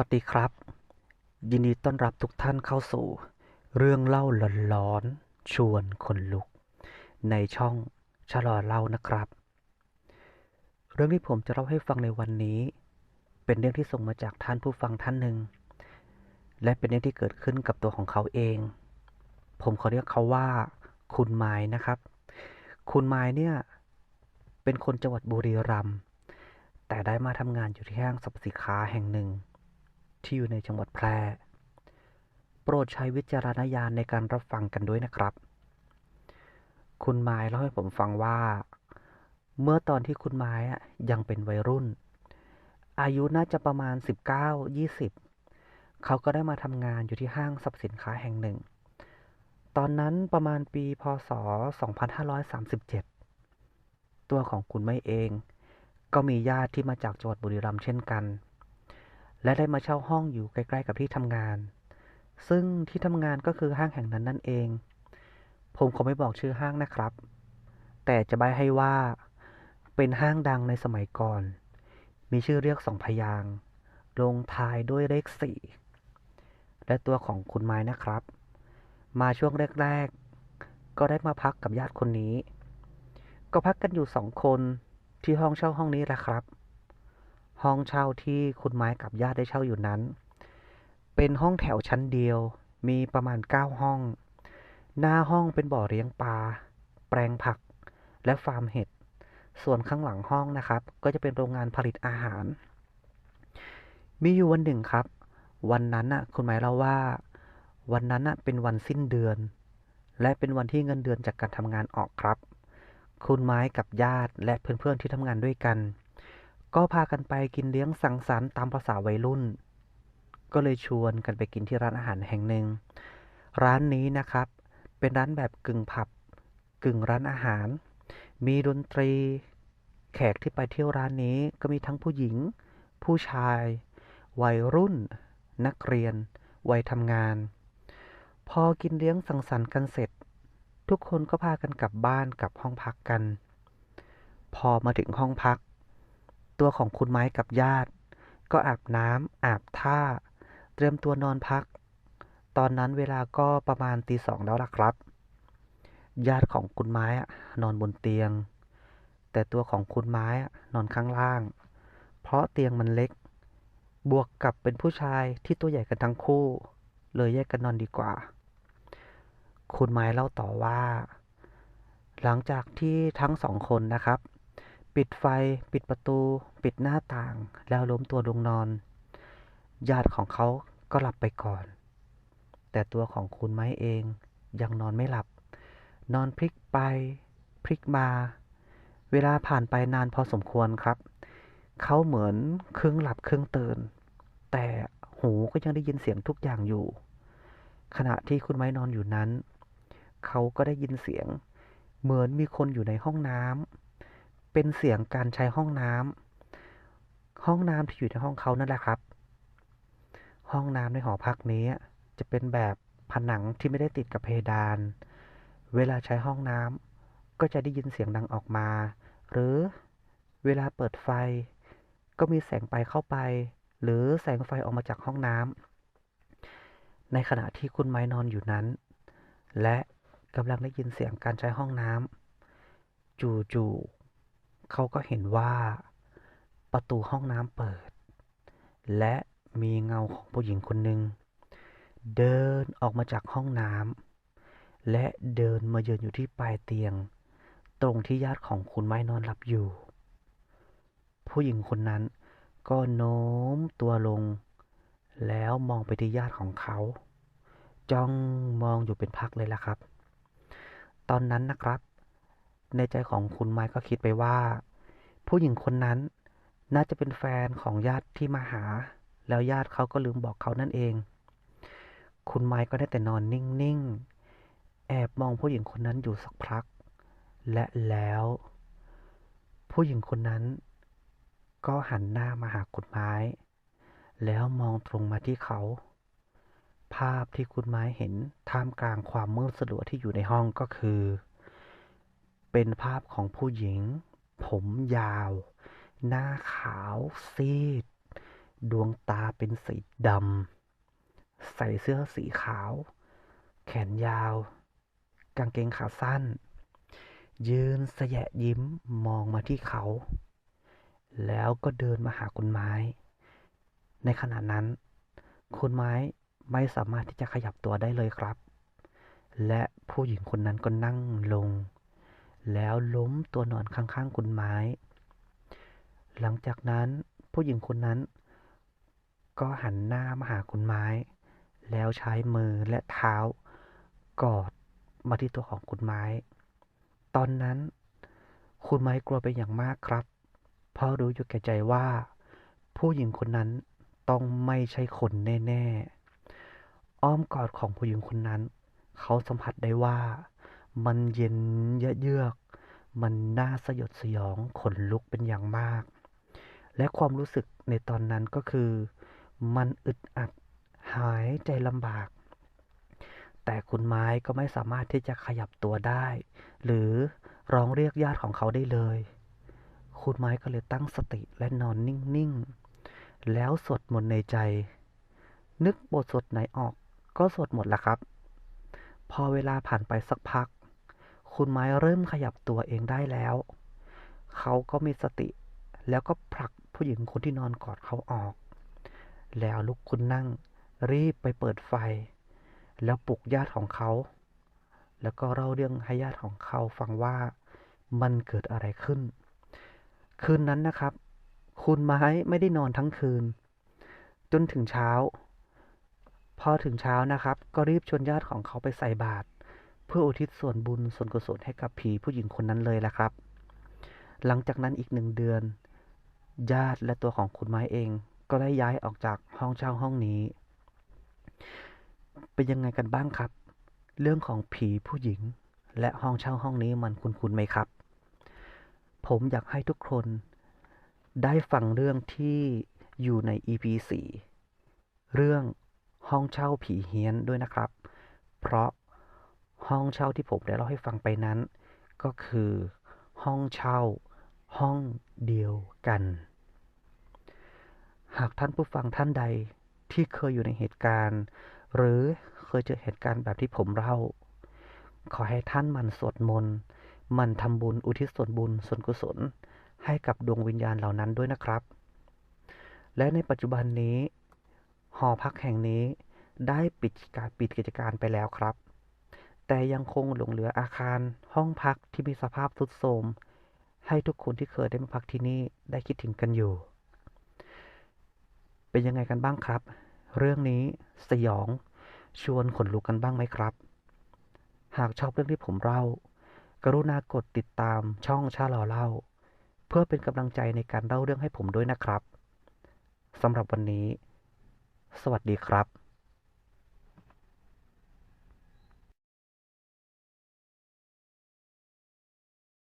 วัสดีครับ ยินดีต้อนรับทุกท่านเข้าสู่ เรื่องเล่าหลอนๆชวนคนลุก ในช่องชะลอเล่านะครับ เรื่องที่ผมจะเล่าให้ฟังในวันนี้ เป็นเรื่องที่ส่งมาจากท่านผู้ฟังท่านหนึ่งและเป็นเรื่องที่เกิดขึ้นกับตัวของเขาเอง ผมขอเรียกเขาว่า คุณไม้นะครับ คุณไม้เนี่ยเป็นคนจังหวัดบุรีรัมย์แต่ได้มาทำงานอยู่ที่ห้างสรรพสินค้าแห่งหนึ่ง ที่อยู่ในจังหวัดแพร่ โปรดใช้วิจารณญาณในการรับฟังกันด้วยนะครับ คุณไม้เล่าให้ผมฟังว่า เมื่อตอนที่คุณไม้ยังเป็นวัยรุ่น อายุน่าจะประมาณ 19-20 เขาก็ได้มาทำงานอยู่ที่ห้างสรรพสินค้าแห่งหนึ่ง ตอนนั้นประมาณปีพศ 2537 ตัวของคุณไม่เอง ก็มีญาติที่มาจากจังหวัดบุรีรัมย์เช่นกัน และได้มาเช่าห้องอยู่ใกล้ๆกับที่ทำงาน ซึ่งที่ทำงานก็คือห้างแห่งนั้นนั่นเอง ผมขอไม่บอกชื่อห้างนะครับ แต่จะใบให้ว่า เป็นห้างดังในสมัยก่อน มีชื่อเรียกสองพยางลงท้ายด้วยเลขสี่และตัวของคุณไม้นะครับ มาช่วงแรกๆ ก็ได้มาพักกับญาติคนนี้ ก็พักกันอยู่สองคนที่ห้องเช่าห้องนี้แหละครับ ห้องเช่าที่คุณไม้กับญาติได้เช่าอยู่นั้น เป็นห้องแถวชั้นเดียว มีประมาณ 9 ห้อง หน้าห้องเป็นบ่อเลี้ยงปลา แปลงผัก และฟาร์มเห็ด ส่วนข้างหลังห้องนะครับ ก็จะเป็นโรงงานผลิตอาหาร มีอยู่วันหนึ่งครับ วันนั้นน่ะ คุณไม้เล่าว่า วันนั้นน่ะเป็นวันสิ้นเดือน และเป็นวันที่เงินเดือนจากการทำงานออกครับ คุณไม้กับญาติและเพื่อนๆที่ทำงานด้วยกัน ก็พากันไปกินเลี้ยงสังสรรค์ตามภาษาวัยรุ่น ก็เลยชวนกันไปกินที่ร้านอาหารแห่งหนึ่ง ร้านนี้นะครับ เป็นร้านแบบกึ่งผับ กึ่งร้านอาหาร มีดนตรี แขกที่ไปเที่ยวร้านนี้ก็มีทั้งผู้หญิง ผู้ชาย วัยรุ่น นักเรียน วัยทำงาน พอกินเลี้ยงสังสรรค์กันเสร็จ ทุกคนก็พากันกลับบ้านกลับห้องพักกัน พอมาถึงห้องพัก ตัวของคุณไม้กับญาติ ก็อาบน้ำอาบท่า เตรียมตัวนอนพัก ตอนนั้นเวลาก็ประมาณตีสองแล้วล่ะครับ ญาติของคุณไม้อะนอนบนเตียง แต่ตัวของคุณไม้อะนอนข้างล่าง เพราะเตียงมันเล็ก บวกกับเป็นผู้ชายที่ตัวใหญ่กันทั้งคู่ เลยแยกกันนอนดีกว่า คุณไม้เล่าต่อว่า หลังจากที่ทั้งสองคนนะครับ ปิดไฟ ปิดประตู ปิดหน้าต่าง แล้วล้มตัวลงนอน ญาติของเขาก็หลับไปก่อน แต่ตัวของคุณไม้เองยังนอนไม่หลับ นอนพลิกไป พลิกมา เวลาผ่านไปนานพอสมควรครับ เขาเหมือนครึ่งหลับครึ่งตื่น แต่หูก็ยังได้ยินเสียงทุกอย่างอยู่ ขณะที่คุณไม้นอนอยู่นั้น เขาก็ได้ยินเสียง เหมือนมีคนอยู่ในห้องน้ำ เป็นเสียงการใช้ห้องน้ำห้องน้ำที่อยู่ในห้องเขานั่นแหละครับ ห้องน้ำในหอพักนี้จะเป็นแบบผนังที่ไม่ได้ติดกับเพดาน เวลาใช้ห้องน้ำก็จะได้ยินเสียงดังออกมา หรือเวลาเปิดไฟ ก็มีแสงไปเข้าไป หรือแสงไฟออกมาจากห้องน้ำในขณะที่คุณไม้นอนอยู่นั้น และกำลังได้ยินเสียงการใช้ห้องน้ำจู่ๆ เขาก็เห็นว่า ประตูห้องน้ำเปิด และมีเงาของผู้หญิงคนหนึ่งเดินออกมาจากห้องน้ำและเดินมายืนอยู่ที่ปลายเตียง ตรงที่ญาติของคุณไม้นอนหลับอยู่ ผู้หญิงคนนั้นก็โน้มตัวลง แล้วมองไปที่ญาติของเขา จ้องมองอยู่เป็นพักเลยล่ะครับ ตอนนั้นนะครับ ในใจของคุณไม้ก็คิดไปว่า ผู้หญิงคนนั้นน่าจะเป็นแฟนของญาติที่มาหา แล้วญาติเขาก็ลืมบอกเขานั่นเอง คุณไม้ก็ได้แต่นอนนิ่งๆ แอบมองผู้หญิงคนนั้นอยู่สักพัก และแล้ว ผู้หญิงคนนั้น ก็หันหน้ามาหาคุณไม้ แล้วมองตรงมาที่เขา ภาพที่คุณไม้เห็นท่ามกลางความมืดสลัวที่อยู่ในห้องก็คือ เป็นภาพของผู้หญิง ผมยาว หน้าขาวซีด ดวงตาเป็นสีดำ ใส่เสื้อสีขาว แขนยาว กางเกงขาสั้น ยืนสยะยิ้มมองมาที่เขา แล้วก็เดินมาหาคุณไม้ ในขณะนั้น คุณไม้ไม่สามารถที่จะขยับตัวได้เลยครับ และผู้หญิงคนนั้นก็นั่งลง แล้วล้มตัวนอนข้างๆคุณไม้ หลังจากนั้นผู้หญิงคนนั้น ก็หันหน้ามาหาคุณไม้ แล้วใช้มือและเท้ากอดมาที่ตัวของคุณไม้ ตอนนั้น คุณไม้กลัวเป็นอย่างมากครับ เพราะรู้อยู่แก่ใจว่า ผู้หญิงคนนั้นต้องไม่ใช่คนแน่ ๆ อ้อมกอดของผู้หญิงคนนั้น เขาสัมผัสได้ว่า มันเย็นเยือกมันน่าสยดสยองขนลุกเป็นอย่างมาก และความรู้สึกในตอนนั้นก็คือ มันอึดอัดหายใจลำบาก แต่คุณไม้ก็ไม่สามารถที่จะขยับตัวได้ หรือร้องเรียกญาติของเขาได้เลย คุณไม้ก็เลยตั้งสติและนอนนิ่ง ๆ แล้วสวดมนต์ในใจ นึกบทสวดไหนออกก็สวดหมดละครับ พอเวลาผ่านไปสักพัก คุณไม้เริ่มขยับตัวเองได้แล้ว เขาก็มีสติ แล้วก็ผลักผู้หญิงคนที่นอนกอดเขาออก แล้วลุกขึ้นนั่ง รีบไปเปิดไฟ แล้วปลุกญาติของเขา แล้วก็เล่าเรื่องให้ญาติของเขาฟังว่ามันเกิดอะไรขึ้น คืนนั้นนะครับ คุณไม้ไม่ได้นอนทั้งคืน จนถึงเช้า พอถึงเช้านะครับ ก็รีบชวนญาติของเขาไปใส่บาตร เพื่ออุทิศส่วนบุญส่วนกุศลให้กับผีผู้หญิงคนนั้นเลยละครับ หลังจากนั้นอีกหนึ่งเดือน ญาติและตัวของคุณไม้เอง ก็ได้ย้ายออกจากห้องเช่าห้องนี้ เป็นยังไงกันบ้างครับ เรื่องของผีผู้หญิงและห้องเช่าห้องนี้มันคุ้นๆไหมครับ ผมอยากให้ทุกคนได้ฟังเรื่องที่อยู่ใน EP 4เรื่องห้องเช่าผีเฮี้ยนด้วยนะครับ เพราะ ห้องเช่าที่ผมได้เล่าให้ฟังไปนั้น ก็คือห้องเช่าห้องเดียวกัน หากท่านผู้ฟังท่านใดที่เคยอยู่ในเหตุการณ์ หรือเคยเจอเหตุการณ์แบบที่ผมเล่า ขอให้ท่านมันสวดมนต์มันทำบุญอุทิศส่วนบุญส่วนกุศล ให้กับดวงวิญญาณเหล่านั้นด้วยนะครับ และในปัจจุบันนี้ หอพักแห่งนี้ได้ปิดการปิดกิจการไปแล้วครับ แต่ยังคงหลงเหลืออาคารห้องพักที่มีสภาพทรุดโทรมให้ทุกคนที่เคยได้มาพักที่นี่ได้คิดถึงกันอยู่ เป็นยังไงกันบ้างครับ เรื่องนี้สยองชวนขนลุกกันบ้างไหมครับ หากชอบเรื่องที่ผมเล่า กรุณากดติดตามช่องชาลอเล่า เพื่อเป็นกำลังใจในการเล่าเรื่องให้ผมด้วยนะครับสำหรับวันนี้ สวัสดีครับ